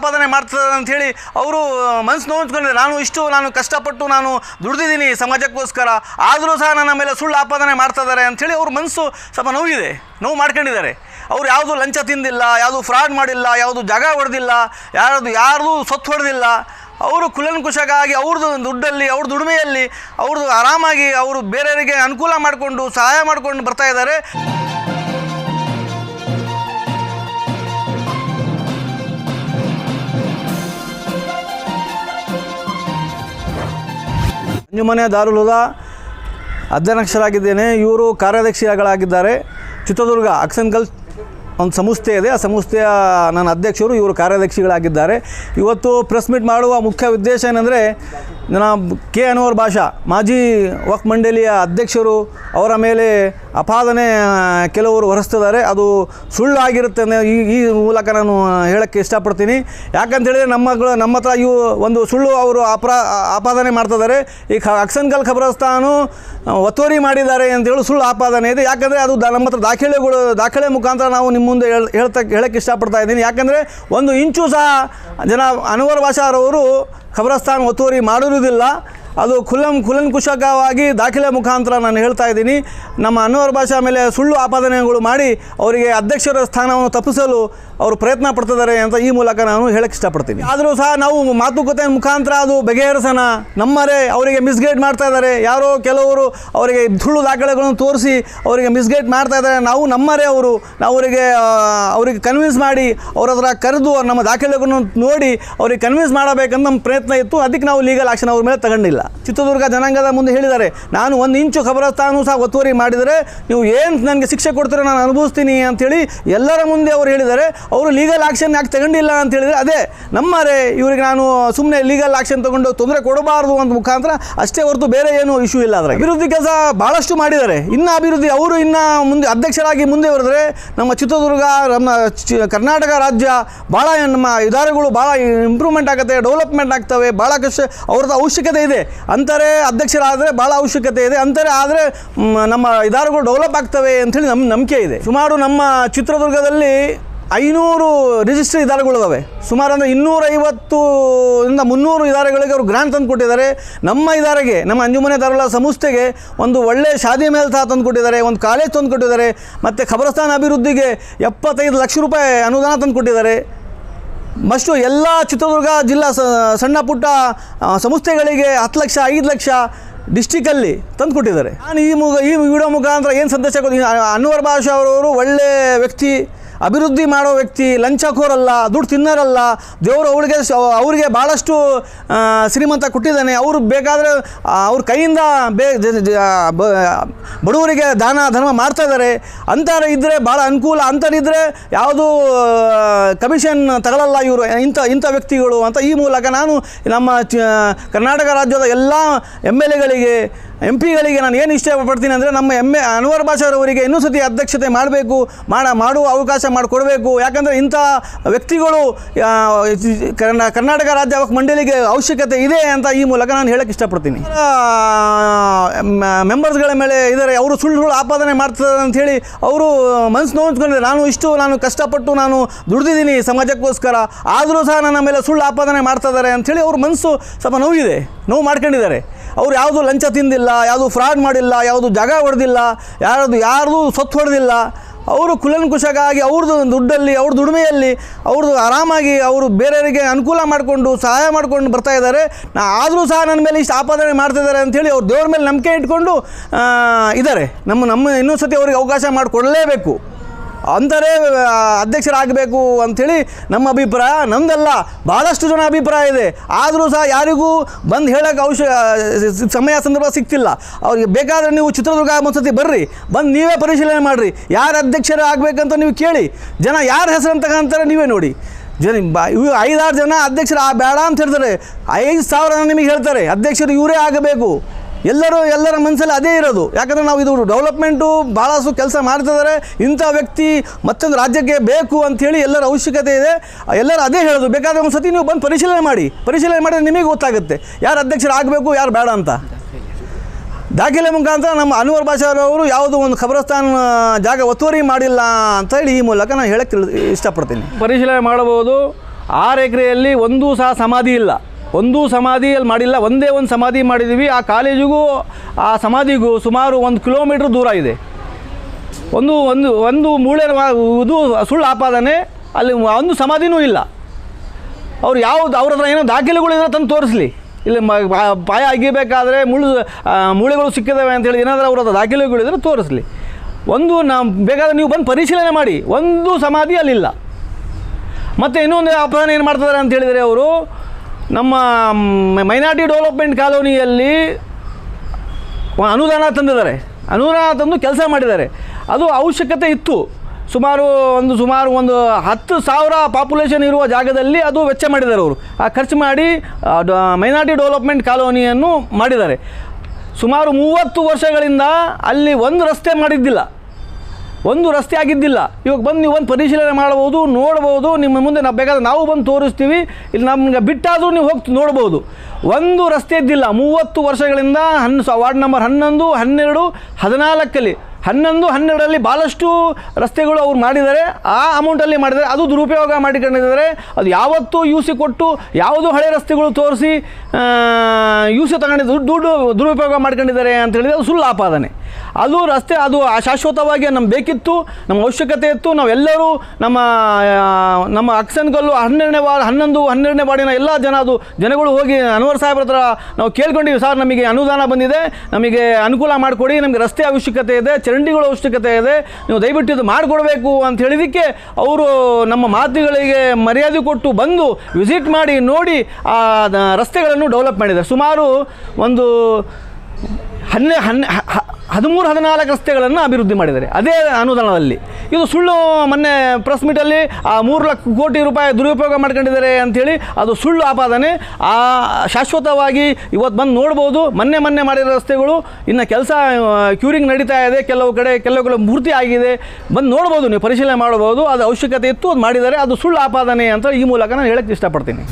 ಆಪಾದನೆ ಅಂತ ಹೇಳಿ ಅವರು ಮನಸ್ಸು ನೋವಿಸ್ಕೊಂಡಿದ್ದಾರೆ. ನಾನು ಇಷ್ಟು, ನಾನು ಕಷ್ಟಪಟ್ಟು ನಾನು ದುಡಿದಿದ್ದೀನಿ ಸಮಾಜಕ್ಕೋಸ್ಕರ. ಆದರೂ ಸಹ ನನ್ನ ಮೇಲೆ ಸುಳ್ಳು ಆಪಾದನೆ ಮಾಡ್ತಾ ಇದ್ದಾರೆ ಅಂಥೇಳಿ ಅವ್ರ ಮನಸ್ಸು ಸ್ವಲ್ಪ ನೋವಿದೆ. ನೋವು ಮಾಡ್ಕೊಂಡಿದ್ದಾರೆ. ಅವ್ರು ಯಾವುದು ಲಂಚ ತಿಂದಿಲ್ಲ, ಯಾವುದು ಫ್ರಾಡ್ ಮಾಡಿಲ್ಲ, ಯಾವುದು ಜಾಗ ಹೊಡೆದಿಲ್ಲ, ಯಾರದು, ಯಾರ್ದು ಸೊತ್ತು ಹೊಡೆದಿಲ್ಲ. ಅವರು ಕುಲಂಕುಷಗಾಗಿ ಅವ್ರದ್ದು ದುಡ್ಡಲ್ಲಿ, ಅವ್ರ ದುಡಿಮೆಯಲ್ಲಿ, ಅವ್ರದ್ದು ಆರಾಮಾಗಿ, ಅವರು ಬೇರೆಯವರಿಗೆ ಅನುಕೂಲ ಮಾಡಿಕೊಂಡು, ಸಹಾಯ ಮಾಡಿಕೊಂಡು ಬರ್ತಾ ಇದ್ದಾರೆ. ಅಂಜುಮನೆ ದಾರುಲುದ ಅಧ್ಯಕ್ಷರಾಗಿದ್ದೇನೆ. ಇವರು ಕಾರ್ಯಾಧ್ಯಕ್ಷಗಳಾಗಿದ್ದಾರೆ. ಚಿತ್ರದುರ್ಗ ಅಕ್ಸನ್ಕಲ್ ಒಂದು ಸಂಸ್ಥೆ ಇದೆ. ಆ ಸಂಸ್ಥೆಯ ನನ್ನ ಅಧ್ಯಕ್ಷರು ಇವರು ಕಾರ್ಯಾಧ್ಯಕ್ಷಗಳಾಗಿದ್ದಾರೆ. ಇವತ್ತು ಪ್ರೆಸ್ ಮೀಟ್ ಮಾಡುವ ಮುಖ್ಯ ಉದ್ದೇಶ ಏನಂದರೆ ನನ್ನ ಕೆ ಅನ್ವರ್ ಭಾಷಾ, ಮಾಜಿ ವಕ್ ಮಂಡಳಿಯ ಅಧ್ಯಕ್ಷರು ಅವರ ಮೇಲೆ ಅಪಾದನೆ ಕೆಲವರು ಹೊರಿಸ್ತಿದ್ದಾರೆ. ಅದು ಸುಳ್ಳು ಆಗಿರುತ್ತೆ ಈ ಈ ಮೂಲಕ ನಾನು ಹೇಳೋಕ್ಕೆ ಇಷ್ಟಪಡ್ತೀನಿ. ಯಾಕಂತೇಳಿದರೆ ನಮ್ಮ ನಮ್ಮ ಹತ್ರ ಇವು ಒಂದು ಸುಳ್ಳು ಅವರು ಅಪರಾ ಆಪಾದನೆ ಮಾಡ್ತಿದ್ದಾರೆ. ಈ ಅಕ್ಸನ್ಕಲ್ ಖಬರಸ್ತಾನು ಒತ್ತುವರಿ ಮಾಡಿದ್ದಾರೆ ಅಂತೇಳಿ ಸುಳ್ಳು ಆಪಾದನೆ ಇದೆ. ಯಾಕಂದರೆ ಅದು ನಮ್ಮ ಹತ್ರ ದಾಖಲೆಗಳು, ದಾಖಲೆ ಮುಖಾಂತರ ನಾವು ನಿಮ್ಮ ಮುಂದೆ ಹೇಳ್ ಹೇಳ್ತಾ ಹೇಳೋಕ್ಕೆ ಇಷ್ಟಪಡ್ತಾ ಇದ್ದೀನಿ. ಯಾಕಂದರೆ ಒಂದು ಇಂಚು ಸಹ ಜನ ಅನ್ವರ್ ಭಾಷಾರವರು ಖಬರಸ್ತಾನ್ ಒತ್ತುವರಿ ಮಾಡಿರುವುದಿಲ್ಲ ಅದು ಖುಲ್ಲಂ ಕುಲಂಕುಷಕವಾಗಿ ದಾಖಲೆ ಮುಖಾಂತರ ನಾನು ಹೇಳ್ತಾ ಇದ್ದೀನಿ. ನಮ್ಮ ಅನ್ವರ್ ಭಾಷಾ ಮೇಲೆ ಸುಳ್ಳು ಆಪಾದನೆಗಳು ಮಾಡಿ ಅವರಿಗೆ ಅಧ್ಯಕ್ಷರ ಸ್ಥಾನವನ್ನು ತಪ್ಪಿಸಲು ಅವರು ಪ್ರಯತ್ನ ಪಡ್ತಿದ್ದಾರೆ ಅಂತ ಈ ಮೂಲಕ ನಾನು ಹೇಳಕ್ಕೆ ಇಷ್ಟಪಡ್ತೀನಿ. ಆದರೂ ಸಹ ನಾವು ಮಾತುಕತೆ ಮುಖಾಂತರ ಅದು ಬಗೆಹರಿಸೋಣ. ನಮ್ಮರೇ ಅವರಿಗೆ ಮಿಸ್ಗೈಡ್ ಮಾಡ್ತಾ ಇದ್ದಾರೆ. ಯಾರೋ ಕೆಲವರು ಅವರಿಗೆ ಸುಳ್ಳು ದಾಖಲೆಗಳನ್ನು ತೋರಿಸಿ ಅವರಿಗೆ ಮಿಸ್ಗೈಡ್ ಮಾಡ್ತಾ ಇದ್ದಾರೆ. ನಾವು ನಮ್ಮರೇ ಅವರು. ನಾವು ಅವರಿಗೆ ಅವರಿಗೆ ಕನ್ವಿನ್ಸ್ ಮಾಡಿ ಅವ್ರ ಕರೆದು ನಮ್ಮ ದಾಖಲೆಗಳನ್ನು ನೋಡಿ ಅವರಿಗೆ ಕನ್ವಿನ್ಸ್ ಮಾಡಬೇಕಂತ ನಮ್ಮ ಪ್ರಯತ್ನ ಇತ್ತು. ಅದಕ್ಕೆ ನಾವು ಲೀಗಲ್ ಆಕ್ಷನ್ ಅವ್ರ ಮೇಲೆ ತಗೊಂಡಿಲ್ಲ. ಚಿತ್ರದುರ್ಗ ಜನಾಂಗದ ಮುಂದೆ ಹೇಳಿದ್ದಾರೆ, ನಾನು ಒಂದು ಇಂಚು ಖಬರಸ್ತಾನು ಸಹ ಒತ್ತುವರಿ ಮಾಡಿದರೆ ನೀವು ಏನು ನನಗೆ ಶಿಕ್ಷೆ ಕೊಡ್ತೀರೋ ನಾನು ಅನುಭವಿಸ್ತೀನಿ ಅಂಥೇಳಿ ಎಲ್ಲರ ಮುಂದೆ ಅವರು ಹೇಳಿದ್ದಾರೆ. ಅವರು ಲೀಗಲ್ ಆ್ಯಕ್ಷನ್ ಯಾಕೆ ತಗೊಂಡಿಲ್ಲ ಅಂತ ಹೇಳಿದರೆ ಅದೇ, ನಮ್ಮರೇ, ಇವರಿಗೆ ನಾನು ಸುಮ್ಮನೆ ಲೀಗಲ್ ಆಕ್ಷನ್ ತಗೊಂಡು ತೊಂದರೆ ಕೊಡಬಾರ್ದು ಅಂತ ಮುಖಾಂತರ ಅಷ್ಟೇ ಹೊರತು ಬೇರೆ ಏನು ಇಶ್ಯೂ ಇಲ್ಲ ಅದರ ಅಭಿವೃದ್ಧಿ ಕೆಲಸ ಭಾಳಷ್ಟು ಮಾಡಿದ್ದಾರೆ. ಇನ್ನು ಅಭಿವೃದ್ಧಿ, ಅವರು ಇನ್ನು ಮುಂದೆ ಅಧ್ಯಕ್ಷರಾಗಿ ಮುಂದೆ ಬರೆದ್ರೆ ನಮ್ಮ ಚಿತ್ರದುರ್ಗ, ನಮ್ಮ ಕರ್ನಾಟಕ ರಾಜ್ಯ ಭಾಳ ನಮ್ಮ ಇದಾರೆಗಳು ಭಾಳ ಇಂಪ್ರೂವ್ಮೆಂಟ್ ಆಗುತ್ತೆ ಡೆವಲಪ್ಮೆಂಟ್ ಆಗ್ತವೆ ಭಾಳ ಕಷ್ಟ, ಅವ್ರದ್ದು ಅವಶ್ಯಕತೆ ಇದೆ. ಅಂತಾರೆ ಅಧ್ಯಕ್ಷರಾದರೆ ಭಾಳ ಅವಶ್ಯಕತೆ ಇದೆ, ಅಂತಾರೆ ಆದರೆ ನಮ್ಮ ಇದಾರುಗಳು ಡೆವಲಪ್ ಆಗ್ತವೆ ಅಂಥೇಳಿ ನಮ್ಮ ನಂಬಿಕೆ ಇದೆ. ಸುಮಾರು ನಮ್ಮ ಚಿತ್ರದುರ್ಗದಲ್ಲಿ ಐನೂರು ರಿಜಿಸ್ಟರ್ ಇದಾರೆಗಳಿದಾವೆ. ಸುಮಾರು ಅಂದರೆ ಇನ್ನೂರೈವತ್ತು ಇಂದ ಮುನ್ನೂರು ಇದಾರೆಗಳಿಗೆ ಅವರು ಗ್ರ್ಯಾಂಟ್ ತಂದು ಕೊಟ್ಟಿದ್ದಾರೆ. ನಮ್ಮ ಇದಾರೆಗೆ, ನಮ್ಮ ಅಂಜುಮನೆ ದಾರುಗಳ ಸಂಸ್ಥೆಗೆ ಒಂದು ಒಳ್ಳೆಯ ಶಾದಿ ಮೇಲೆ ಸಹ ತಂದು ಕೊಟ್ಟಿದ್ದಾರೆ, ಒಂದು ಕಾಲೇಜ್ ತಂದು ಕೊಟ್ಟಿದ್ದಾರೆ, ಮತ್ತು ಖಬರಸ್ಥಾನ ಅಭಿವೃದ್ಧಿಗೆ ಎಪ್ಪತ್ತೈದು ಲಕ್ಷ ರೂಪಾಯಿ ಅನುದಾನ ತಂದು ಕೊಟ್ಟಿದ್ದಾರೆ. ಮಸ್ಟು ಎಲ್ಲ ಚಿತ್ರದುರ್ಗ ಜಿಲ್ಲಾ ಸಣ್ಣ ಪುಟ್ಟ ಸಂಸ್ಥೆಗಳಿಗೆ ಹತ್ತು ಲಕ್ಷ, ಐದು ಲಕ್ಷ ಡಿಸ್ಟಿಕಲ್ಲಿ ತಂದು ಕೊಟ್ಟಿದ್ದಾರೆ ನಾನು ಈ ಮುಗ, ಈ ವಿಡಿಯೋ ಮುಖಾಂತರ ಏನು ಸಂದೇಶ ಕೊಡ್ತೀನಿ? ಅನ್ವರ್ ಭಾಷಾ ಅವರವರು ಒಳ್ಳೆ ವ್ಯಕ್ತಿ ಅಭಿವೃದ್ಧಿ ಮಾಡೋ ವ್ಯಕ್ತಿ ಲಂಚಖೋರಲ್ಲ ದುಡ್ಡು ತಿನ್ನೋರಲ್ಲ, ದೇವರು ಅವಳಿಗೆ ಅವರಿಗೆ ಭಾಳಷ್ಟು ಶ್ರೀಮಂತ ಕೊಟ್ಟಿದ್ದಾನೆ. ಅವರು ಬೇಕಾದರೆ ಅವ್ರ ಕೈಯಿಂದ ಬೇ ಬಡವರಿಗೆ ದಾನ, ಧರ್ಮ ಮಾಡ್ತಾ ಇದ್ದಾರೆ ಅಂಥವ್ರು ಇದ್ದರೆ ಭಾಳ ಅನುಕೂಲ. ಅಂಥರಿದ್ದರೆ ಯಾವುದೂ ಕಮಿಷನ್ ತಗೊಳ್ಳಲ್ಲ ಇವರು. ಇಂಥ ಇಂಥ ವ್ಯಕ್ತಿಗಳು ಅಂತ ಈ ಮೂಲಕ ನಾನು ನಮ್ಮ ಕರ್ನಾಟಕ ರಾಜ್ಯದ ಎಲ್ಲ ಎಂ ಎಲ್ ಎಗಳಿಗೆ ಎಂ ಪಿಗಳಿಗೆ ನಾನು ಏನು ಇಷ್ಟಪಡ್ತೀನಿ ಅಂದರೆ ನಮ್ಮ ಎಂ ಎ ಅನ್ವರ್ ಅವರಿಗೆ ಇನ್ನೂ ಸತಿ ಅಧ್ಯಕ್ಷತೆ ಮಾಡಬೇಕು, ಮಾಡ, ಮಾಡುವ ಅವಕಾಶ ಮಾಡಿಕೊಡಬೇಕು. ಯಾಕಂದರೆ ಇಂಥ ವ್ಯಕ್ತಿಗಳು ಕರ್ನಾಟಕ ರಾಜ್ಯ ಮಂಡಳಿಗೆ ಅವಶ್ಯಕತೆ ಇದೆ ಅಂತ ಈ ಮೂಲಕ ನಾನು ಹೇಳಕ್ಕೆ ಇಷ್ಟಪಡ್ತೀನಿ. ಮೆಂಬರ್ಸ್ಗಳ ಮೇಲೆ ಇದ್ದಾರೆ ಅವರು ಸುಳ್ಳು ಸುಳ್ಳು ಆಪಾದನೆ ಮಾಡ್ತಾರೆ ಅಂಥೇಳಿ ಅವರು ಮನಸ್ಸು ನೋವಿಸ್ಕೊಂಡಿದ್ದಾರೆ. ನಾನು ಇಷ್ಟು, ನಾನು ಕಷ್ಟಪಟ್ಟು ನಾನು ದುಡ್ದಿದ್ದೀನಿ ಸಮಾಜಕ್ಕೋಸ್ಕರ. ಆದರೂ ಸಹ ನನ್ನ ಮೇಲೆ ಸುಳ್ಳು ಆಪಾದನೆ ಮಾಡ್ತಾ ಇದ್ದಾರೆ ಅಂಥೇಳಿ ಅವ್ರ ಮನಸ್ಸು ಸ್ವಲ್ಪ ನೋವಿದೆ, ನೋವು ಮಾಡ್ಕೊಂಡಿದ್ದಾರೆ. ಅವ್ರು ಯಾವುದು ಲಂಚ ತಿಂದಿಲ್ಲ ಯಾವುದು ಫ್ರಾಡ್ ಮಾಡಿಲ್ಲ, ಯಾವುದು ಜಾಗ ಹೊಡೆದಿಲ್ಲ, ಯಾರದು, ಯಾರ್ದು ಸೊತ್ತು ಹೊಡೆದಿಲ್ಲ, ಅವರು ಕುಲಂಕುಷಗಾಗಿ ಅವ್ರದ್ದು ದುಡ್ಡಲ್ಲಿ, ಅವ್ರ ದುಡಿಮೆಯಲ್ಲಿ ಅವ್ರದ್ದು ಆರಾಮಾಗಿ ಅವರು ಬೇರೆಯವರಿಗೆ ಅನುಕೂಲ ಮಾಡಿಕೊಂಡು, ಸಹಾಯ ಮಾಡ್ಕೊಂಡು ಬರ್ತಾ ಇದ್ದಾರೆ. ನಾ ಆದರೂ ಸಹ ನನ್ನ ಮೇಲೆ ಇಷ್ಟು ಆಪಾದನೆ ಮಾಡ್ತಿದ್ದಾರೆ ಅಂಥೇಳಿ ಅವ್ರು ದೇವ್ರ ಮೇಲೆ ನಂಬಿಕೆ ಇಟ್ಕೊಂಡು ಇದ್ದಾರೆ. ನಮ್ಮ ನಮ್ಮ ಇನ್ನೊಂದು ಸತಿ ಅವ್ರಿಗೆ ಅವಕಾಶ ಮಾಡಿಕೊಡಲೇಬೇಕು. ಅಂತಾರೆ ಅಧ್ಯಕ್ಷರಾಗಬೇಕು ಅಂಥೇಳಿ ನಮ್ಮ ಅಭಿಪ್ರಾಯ. ನಮ್ಮದಲ್ಲ ಭಾಳಷ್ಟು ಜನ ಅಭಿಪ್ರಾಯ ಇದೆ. ಆದರೂ ಸಹ ಯಾರಿಗೂ ಬಂದು ಹೇಳೋಕ್ಕೆ ಅವಶ್ಯ ಸಮಯ ಸಂದರ್ಭ ಸಿಗ್ತಿಲ್ಲ ಅವ್ರಿಗೆ ಬೇಕಾದರೆ ನೀವು ಚಿತ್ರದುರ್ಗ ಒಂದ್ಸತಿ ಬರ್ರಿ. ಬಂದು ನೀವೇ ಪರಿಶೀಲನೆ ಮಾಡಿರಿ. ಯಾರು ಅಧ್ಯಕ್ಷರು ಆಗಬೇಕಂತ ನೀವು ಕೇಳಿ. ಜನ ಯಾರ ಹೆಸರು ತಗೊಂತಾರೆ ನೀವೇ ನೋಡಿ. ಜನ ಬ, ಇವು ಐದಾರು ಜನ ಅಧ್ಯಕ್ಷರು, ಆ, ಬೇಡ ಅಂತ ಹೇಳ್ತಾರೆ. ಐದು ಸಾವಿರ ನಿಮಗೆ ಹೇಳ್ತಾರೆ. ಅಧ್ಯಕ್ಷರು ಇವರೇ ಆಗಬೇಕು. ಎಲ್ಲರೂ ಎಲ್ಲರ ಮನಸ್ಸಲ್ಲಿ ಅದೇ ಇರೋದು. ಯಾಕಂದರೆ ನಾವು ಇದು ಡೆವಲಪ್ಮೆಂಟು ಭಾಳಷ್ಟು ಕೆಲಸ ಮಾಡ್ತಿದ್ದಾರೆ ಇಂಥ ವ್ಯಕ್ತಿ ಮತ್ತೊಂದು ರಾಜ್ಯಕ್ಕೆ ಬೇಕು ಅಂಥೇಳಿ ಎಲ್ಲರ ಅವಶ್ಯಕತೆ ಇದೆ. ಎಲ್ಲರೂ ಅದೇ ಹೇಳೋದು. ಬೇಕಾದರೆ ಒಂದು ಸತಿ ನೀವು ಬಂದು ಪರಿಶೀಲನೆ ಮಾಡಿ. ಪರಿಶೀಲನೆ ಮಾಡಿದ್ರೆ ನಿಮಗೆ ಗೊತ್ತಾಗುತ್ತೆ. ಯಾರು ಅಧ್ಯಕ್ಷರು ಆಗಬೇಕು, ಯಾರು ಬೇಡ ಅಂತ. ದಾಖಲೆ ಮುಖಾಂತರ ನಮ್ಮ ಅನ್ವರ್ ಭಾಷಾರವರು ಯಾವುದೋ ಒಂದು ಖಬರಸ್ಥಾನ ಜಾಗ ಒತ್ತುವರಿ ಮಾಡಿಲ್ಲ ಅಂತ ಹೇಳಿ ಈ ಮೂಲಕ ನಾನು ಹೇಳಕ್ಕೆ ಇಷ್ಟಪಡ್ತೀನಿ. ಪರಿಶೀಲನೆ ಮಾಡಬಹುದು. ಆರು ಎಕರೆಯಲ್ಲಿ ಒಂದೂ ಸಹ ಸಮಾಧಿ ಇಲ್ಲ. ಒಂದೂ ಸಮಾಧಿಯಲ್ಲಿ ಮಾಡಿಲ್ಲ, ಒಂದೇ ಒಂದು ಸಮಾಧಿ ಮಾಡಿದ್ದೀವಿ ಆ ಕಾಲೇಜಿಗೂ, ಆ ಸಮಾಧಿಗೂ ಸುಮಾರು ಒಂದು ಕಿಲೋಮೀಟ್ರ್ ದೂರ ಇದೆ. ಒಂದು ಒಂದು ಒಂದು ಮೂಳೆ ಇದು ಸುಳ್ಳು ಆಪಾದನೆ, ಅಲ್ಲಿ ಒಂದು ಸಮಾಧಿನೂ ಇಲ್ಲ. ಅವ್ರು ಯಾವ್ದು, ಅವ್ರ ಹತ್ರ ಏನೋ ದಾಖಲೆಗಳಿದ್ರೆ ತಂದು ತೋರಿಸ್ಲಿ. ಇಲ್ಲಿ ಪಾಯ ಅಗಿಬೇಕಾದ್ರೆ ಮುಳ್ಳು ಮೂಳೆಗಳು ಸಿಕ್ಕಿದಾವೆ ಅಂತೇಳಿ ಏನಾದರೂ ಅವ್ರ ಹತ್ರ ದಾಖಲೆಗಳಿದ್ರೆ ತೋರಿಸ್ಲಿ. ಒಂದು ನಾ ಬೇಕಾದ್ರೆ ನೀವು ಬಂದು ಪರಿಶೀಲನೆ ಮಾಡಿ. ಒಂದು ಸಮಾಧಿ ಅಲ್ಲಿಲ್ಲ. ಮತ್ತು ಇನ್ನೊಂದು ಅಪರಾಧ ಏನು ಮಾಡ್ತಿದ್ದಾರೆ ಅಂತ ಹೇಳಿದರೆ ಅವರು ನಮ್ಮ ಮೈನಾರಿಟಿ ಡೆವಲಪ್ಮೆಂಟ್ ಕಾಲೋನಿಯಲ್ಲಿ ಅನುದಾನ ತಂದಿದ್ದಾರೆ. ಅನುದಾನ ತಂದು ಕೆಲಸ ಮಾಡಿದ್ದಾರೆ. ಅದು ಅವಶ್ಯಕತೆ ಇತ್ತು. ಸುಮಾರು ಒಂದು ಸುಮಾರು ಒಂದು ಹತ್ತು ಸಾವಿರ ಪಾಪ್ಯುಲೇಷನ್ ಇರುವ ಜಾಗದಲ್ಲಿ ಅದು ವೆಚ್ಚ ಮಾಡಿದ್ದಾರೆ ಅವರು. ಆ ಖರ್ಚು ಮಾಡಿ ಮೈನಾರಿಟಿ ಡೆವಲಪ್ಮೆಂಟ್ ಕಾಲೋನಿಯನ್ನು ಮಾಡಿದ್ದಾರೆ. ಸುಮಾರು ಮೂವತ್ತು ವರ್ಷಗಳಿಂದ ಅಲ್ಲಿ ಒಂದು ರಸ್ತೆ ಮಾಡಿದ್ದಿಲ್ಲ. ಒಂದು ರಸ್ತೆ ಆಗಿದ್ದಿಲ್ಲ. ಇವಾಗ ಬಂದು ನೀವು ಒಂದು ಪರಿಶೀಲನೆ ಮಾಡ್ಬೋದು ನೋಡ್ಬೋದು ನಿಮ್ಮ ಮುಂದೆ ನಾವು ಬೇಕಾದ್ರೆ ನಾವು ಬಂದು ತೋರಿಸ್ತೀವಿ. ಇಲ್ಲಿ ನಮ್ಗೆ ಬಿಟ್ಟಾದರೂ ನೀವು ಹೋಗಿ ನೋಡ್ಬೋದು ಒಂದು ರಸ್ತೆ ಇದ್ದಿಲ್ಲ. ಮೂವತ್ತು ವರ್ಷಗಳಿಂದ ಹನ್ ವಾರ್ಡ್ ನಂಬರ್ ಹನ್ನೊಂದು, ಹನ್ನೆರಡು, ಹದಿನಾಲ್ಕಲ್ಲಿ. ಹನ್ನೊಂದು, ಹನ್ನೆರಡರಲ್ಲಿ ಭಾಳಷ್ಟು ರಸ್ತೆಗಳು ಅವ್ರು ಮಾಡಿದ್ದಾರೆ. ಆ ಅಮೌಂಟಲ್ಲಿ ಮಾಡಿದರೆ ಅದು ದುರುಪಯೋಗ ಮಾಡಿಕೊಂಡಿದ್ದಾರೆ. ಅದು ಯಾವತ್ತೂ ಯು ಸಿ ಕೊಟ್ಟು ಯಾವುದು ಹಳೆ ರಸ್ತೆಗಳು ತೋರಿಸಿ ಯು ಸಿ ತಗೊಂಡಿದ್ದು ದುಡ್ಡು ದುರುಪಯೋಗ ಮಾಡ್ಕೊಂಡಿದ್ದಾರೆ ಅಂತ ಹೇಳಿದರೆ ಅದು ಸುಳ್ಳು ಆಪಾದನೆ. ಅದು ರಸ್ತೆ, ಅದು ಶಾಶ್ವತವಾಗಿ ನಮ್ಗೆ ಬೇಕಿತ್ತು, ನಮ್ಮ ಅವಶ್ಯಕತೆ ಇತ್ತು. ನಾವೆಲ್ಲರೂ ನಮ್ಮ ನಮ್ಮ ಅಕ್ಸನ್ಗಲ್ಲು ಹನ್ನೆರಡನೇ ವಾರ್ಡ್, ಹನ್ನೊಂದು, ಹನ್ನೆರಡನೇ ವಾರ್ಡಿನ ಎಲ್ಲ ಜನ, ಅದು ಜನಗಳು ಹೋಗಿ ಅನ್ವರ್ ಸಾಹೇಬ್ರ ಹತ್ರ ನಾವು ಕೇಳ್ಕೊಂಡಿವಿ, ಸರ್, ನಮಗೆ ಅನುದಾನ ಬಂದಿದೆ. ನಮಗೆ ಅನುಕೂಲ ಮಾಡಿಕೊಡಿ. ನಮಗೆ ರಸ್ತೆ ಅವಶ್ಯಕತೆ ಇದೆ. ಚರಂಡಿಗಳ ಅವಶ್ಯಕತೆ ಇದೆ. ನೀವು ದಯವಿಟ್ಟು ಇದು ಮಾಡಿಕೊಡ್ಬೇಕು ಅಂತ ಹೇಳಿದಕ್ಕೆ ಅವರು ನಮ್ಮ ಮಾತುಗಳಿಗೆ ಮರ್ಯಾದೆ ಕೊಟ್ಟು ಬಂದು ವಿಸಿಟ್ ಮಾಡಿ, ನೋಡಿ ಆ ರಸ್ತೆಗಳನ್ನು ಡೆವಲಪ್ ಮಾಡಿದ್ದಾರೆ. ಸುಮಾರು ಒಂದು ಹನ್ನೆ ಹನ್ನೆ ಹದಿಮೂರು, ಹದಿನಾಲ್ಕು ರಸ್ತೆಗಳನ್ನು ಅಭಿವೃದ್ಧಿ ಮಾಡಿದ್ದಾರೆ. ಅದೇ ಅನುದಾನದಲ್ಲಿ. ಇದು ಸುಳ್ಳು ಮೊನ್ನೆ ಪ್ರೆಸ್ ಮೀಟಲ್ಲಿ ಆ ಮೂರು ಲಕ್ಷ ಕೋಟಿ ರೂಪಾಯಿ ದುರುಪಯೋಗ ಮಾಡ್ಕೊಂಡಿದ್ದಾರೆ ಅಂಥೇಳಿ ಅದು ಸುಳ್ಳು ಆಪಾದನೆ. ಆ ಶಾಶ್ವತವಾಗಿ ಇವತ್ತು ಬಂದು ನೋಡ್ಬೋದು. ಮೊನ್ನೆ ಮೊನ್ನೆ ಮಾಡಿರೋ ರಸ್ತೆಗಳು ಇನ್ನು ಕೆಲಸ ಕ್ಯೂರಿಂಗ್ ನಡೀತಾ ಇದೆ. ಕೆಲವು ಕಡೆ ಕೆಲವು ಕಡೆ ಮೂರ್ತಿ ಆಗಿದೆ. ಬಂದು ನೋಡ್ಬೋದು ನೀವು, ಪರಿಶೀಲನೆ ಮಾಡ್ಬೋದು. ಅದು ಅವಶ್ಯಕತೆ ಇತ್ತು, ಅದು ಮಾಡಿದ್ದಾರೆ. ಅದು ಸುಳ್ಳು ಆಪಾದನೆ ಅಂತ ಈ ಮೂಲಕ ನಾನು ಹೇಳಕ್ಕೆ ಇಷ್ಟಪಡ್ತೀನಿ.